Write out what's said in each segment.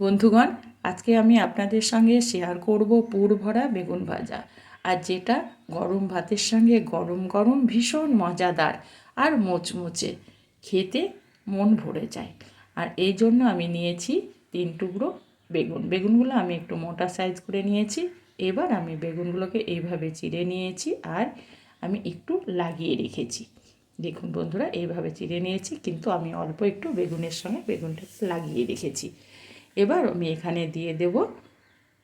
বন্ধুগণ, আজকে আমি আপনাদের সঙ্গে শেয়ার করব পুর ভরা বেগুন ভাজা। আর যেটা গরম ভাতের সঙ্গে গরম গরম ভীষণ মজাদার আর মোচমোচে, খেতে মন ভরে যায়। আর এই জন্য আমি নিয়েছি তিন টুকরো বেগুন। বেগুনগুলো আমি একটু মোটা সাইজ করে নিয়েছি। এবার আমি বেগুনগুলোকে এইভাবে চিড়ে নিয়েছি আর আমি একটু লাগিয়ে রেখেছি। দেখুন বন্ধুরা, এইভাবে চিড়ে নিয়েছি, কিন্তু আমি অল্প একটু বেগুনের সঙ্গে বেগুনটা লাগিয়ে রেখেছি। এবার আমি এখানে দিয়ে দেব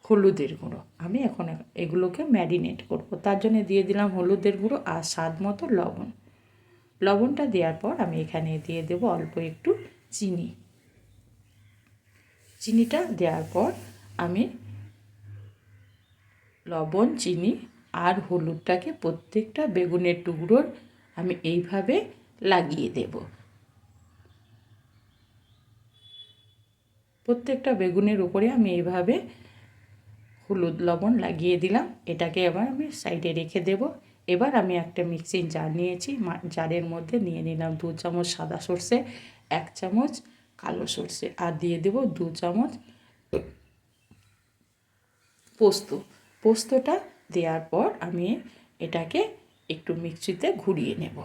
হলুদের গুঁড়ো। আমি এখন এগুলোকে ম্যারিনেট করব। তার জন্য দিয়ে দিলাম হলুদের গুঁড়ো আর স্বাদ মতো লবণ। লবণটা দেওয়ার পর আমি এখানে দিয়ে দেব অল্প একটু চিনি। চিনিটা দেওয়ার পর আমি লবণ, চিনি আর হলুদটাকে প্রত্যেকটা বেগুনের টুকরোর আমি এইভাবে লাগিয়ে দেব। প্রত্যেকটা বেগুনের উপরে আমি এইভাবে হলুদ লবণ লাগিয়ে দিলাম। এটাকে এবার আমি সাইডে রেখে দেব। এবার আমি একটা মিক্সিং জার নিয়েছি। জারের মধ্যে নিয়ে নিলাম দু চামচ সাদা সর্ষে, এক চামচ কালো সর্ষে আর দিয়ে দেব দু চামচ পোস্ত। পোস্তটা দেওয়ার পর আমি এটাকে একটু মিক্সিতে ঘুরিয়ে নেব।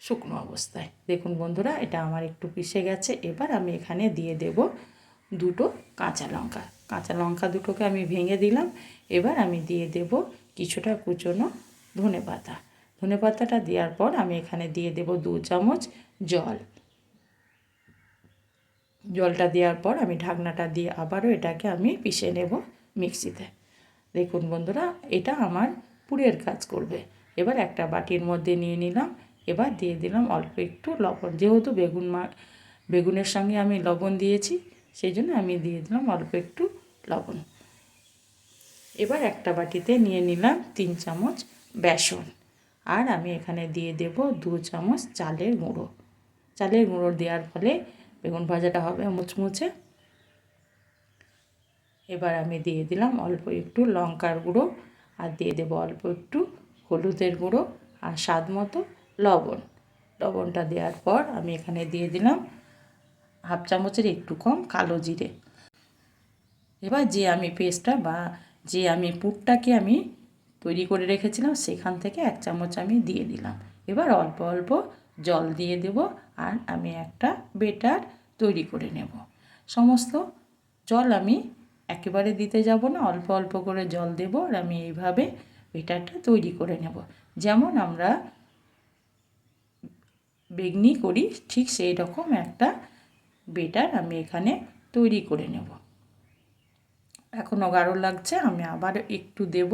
শুকনো অবস্থায়। দেখুন বন্ধুরা, এটা আমার একটু পিষে গেছে। এবার আমি এখানে দিয়ে দেব দুটো কাঁচা লঙ্কা। কাঁচা লঙ্কা দুটোকে আমি ভেঙে দিলাম। এবার আমি দিয়ে দেব কিছুটা কুচনো ধনে পাতা। ধনে পাতাটা দেওয়ার পর আমি এখানে দিয়ে দেব দু চামচ জল। জলটা দেওয়ার পর আমি ঢাকনাটা দিয়ে আবারও এটাকে আমি পিষে নেব মিক্সিতে। দেখুন বন্ধুরা, এটা আমার পুরের কাজ করবে। এবার একটা বাটির মধ্যে নিয়ে নিলাম। এবার দিয়ে দিলাম অল্প একটু লবণ। যেহেতু বেগুন মা, বেগুনের সঙ্গে আমি লবণ দিয়েছি, সেই জন্য আমি দিয়ে দিলাম অল্প একটু লবণ। এবার একটা বাটিতে নিয়ে নিলাম তিন চামচ বেসন। আর আমি এখানে দিয়ে দেব দু চামচ চালের গুঁড়ো। চালের গুঁড়ো দেওয়ার ফলে বেগুন ভাজাটা হবে মুচমুচে। এবার আমি দিয়ে দিলাম অল্প একটু লঙ্কার গুঁড়ো। আর দিয়ে দেবো অল্প একটু হলুদের গুঁড়ো। আর স্বাদ মতো লবণ। লবণটা দেওয়ার পর আমি এখানে দিয়ে দিলাম হাফ চামচের একটু কম কালো জিরে। এবার যে আমি পেস্টটা বা যে আমি পুরটাকে আমি তৈরি করে রেখেছিলাম সেখান থেকে এক চামচ আমি দিয়ে দিলাম। এবার অল্প অল্প জল দিয়ে দেব আর আমি একটা বেটার তৈরি করে নেব। সমস্ত জল আমি একেবারে দিতে যাব না, অল্প অল্প করে জল দেব আর আমি এইভাবে বেটারটা তৈরি করে নেব। যেমন আমরা বেগনি করি, ঠিক সেই রকম একটা বেটার আমি এখানে তৈরি করে নেব। এখনও গাঢ় লাগছে, আমি আবার একটু দেব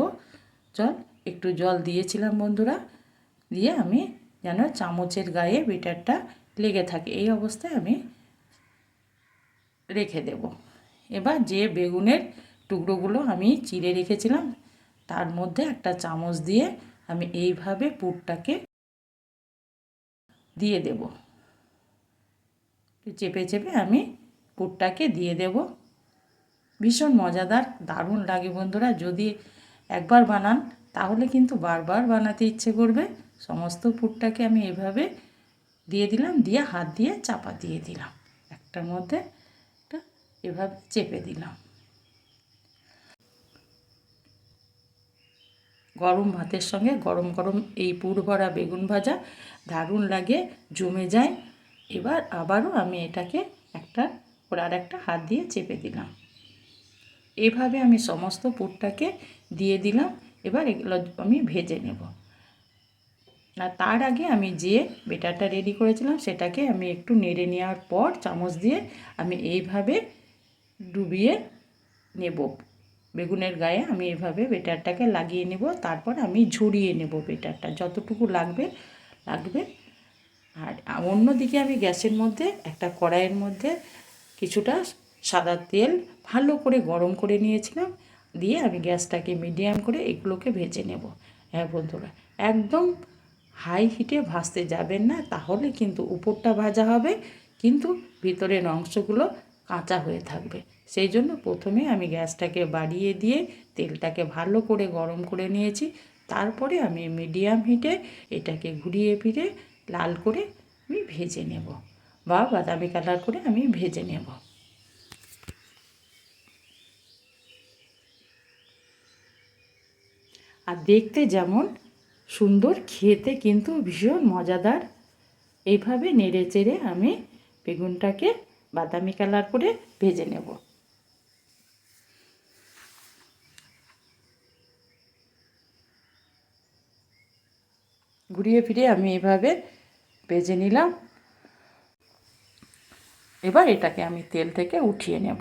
জল। একটু জল দিয়েছিলাম বন্ধুরা, দিয়ে আমি যেন চামচের গায়ে বেটারটা লেগে থাকে। এই অবস্থায় আমি রেখে দেব। এবার যে বেগুনের টুকরোগুলো আমি চিড়ে রেখেছিলাম, তার মধ্যে একটা চামচ দিয়ে আমি এইভাবে পুরটাকে দিয়ে দেব। চেপে চেপে আমি পুরটাকে দিয়ে দেব। ভীষণ মজাদার, দারুণ লাগে বন্ধুরা। যদি একবার বানান, তাহলে কিন্তু বারবার বানাতে ইচ্ছে করবে। সমস্ত পুরটাকে আমি এভাবে দিয়ে দিলাম, দিয়ে হাত দিয়ে চাপা দিয়ে দিলাম। একটার মধ্যে এভাবে চেপে দিলাম। গরম ভাতের সঙ্গে গরম গরম এই পুর ভরা বেগুন ভাজা, দারুণ লাগে, জমে যায়। এবার আবারও আমি এটাকে একটা, ওর আর একটা হাত দিয়ে চেপে দিলাম। এভাবে আমি সমস্ত পুরটাকে দিয়ে দিলাম। এবার এগুলো আমি ভেজে নেব। আর তার আগে আমি যে বেটারটা রেডি করেছিলাম, সেটাকে আমি একটু নেড়ে নেওয়ার পর চামচ দিয়ে আমি এইভাবে ডুবিয়ে নেব। বেগুনের গায়ে আমি এভাবে বেটারটাকে লাগিয়ে নেব, তারপর আমি ঝরিয়ে নেব বেটারটা, যতটুকু লাগবে লাগবে। আর অন্যদিকে আমি গ্যাসের মধ্যে, একটা কড়াইয়ের মধ্যে কিছুটা সাদা তেল ভালো করে গরম করে নিয়েছিলাম, দিয়ে আমি গ্যাসটাকে মিডিয়াম করে এগুলোকে ভেজে নেব। হ্যাঁ বন্ধুরা, একদম হাই হিটে ভাজতে যাবেন না, তাহলে কিন্তু উপরটা ভাজা হবে, কিন্তু ভিতরের অংশগুলো কাঁচা হয়ে থাকবে। সেই জন্য প্রথমে আমি গ্যাসটাকে বাড়িয়ে দিয়ে তেলটাকে ভালো করে গরম করে নিয়েছি। তারপরে আমি মিডিয়াম হিটে এটাকে ঘুরিয়ে ফিরে লাল করে আমি ভেজে নেব বা বাদামি কালার করে আমি ভেজে নেব। আর দেখতে যেমন সুন্দর, খেতে কিন্তু ভীষণ মজাদার। এইভাবে নেড়ে চেড়ে আমি বেগুনটাকে বাদামি কালার করে ভেজে নেব। ঘুরিয়ে ফিরিয়ে আমি এভাবে ভেজে নিলাম। এবার এটাকে আমি তেল থেকে উঠিয়ে নেব।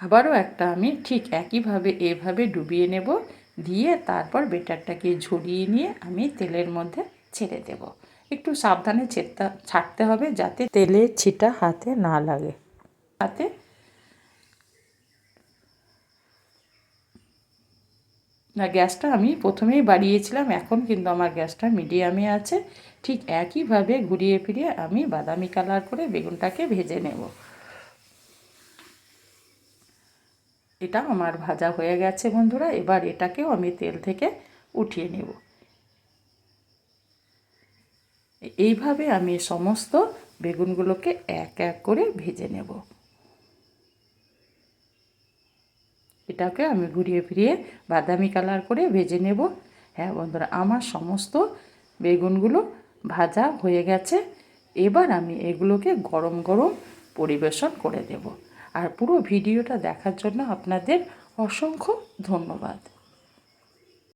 আবারও একটা আমি ঠিক একইভাবে এভাবে ডুবিয়ে নেব, দিয়ে তারপর বেটারটাকে ঝরিয়ে নিয়ে আমি তেলের মধ্যে ছেড়ে দেব। একটু সাবধানে ছেড়তে, ছাড়তে হবে যাতে তেলের ছিটা হাতে না লাগে। হাতে না, গ্যাসটা আমি প্রথমেই বাড়িয়েছিলাম, এখন কিন্তু আমার গ্যাসটা মিডিয়ামে আছে। ঠিক একইভাবে ঘুরিয়ে ফিরিয়ে আমি বাদামি কালার করে বেগুনটাকে ভেজে নেব। এটা আমার ভাজা হয়ে গেছে বন্ধুরা, এবার এটাকেও আমি তেল থেকে উঠিয়ে নেব। এইভাবে আমি সমস্ত বেগুনগুলোকে এক এক করে ভেজে নেব। এটাকে আমি ঘুরিয়ে ফিরিয়ে বাদামি কালার করে ভেজে নেব। হ্যাঁ বন্ধুরা, আমার সমস্ত বেগুনগুলো ভাজা হয়ে গেছে। এবার আমি এগুলোকে গরম গরম পরিবেশন করে দেব আর পুরো ভিডিওটা দেখার জন্য আপনাদের অসংখ্য ধন্যবাদ।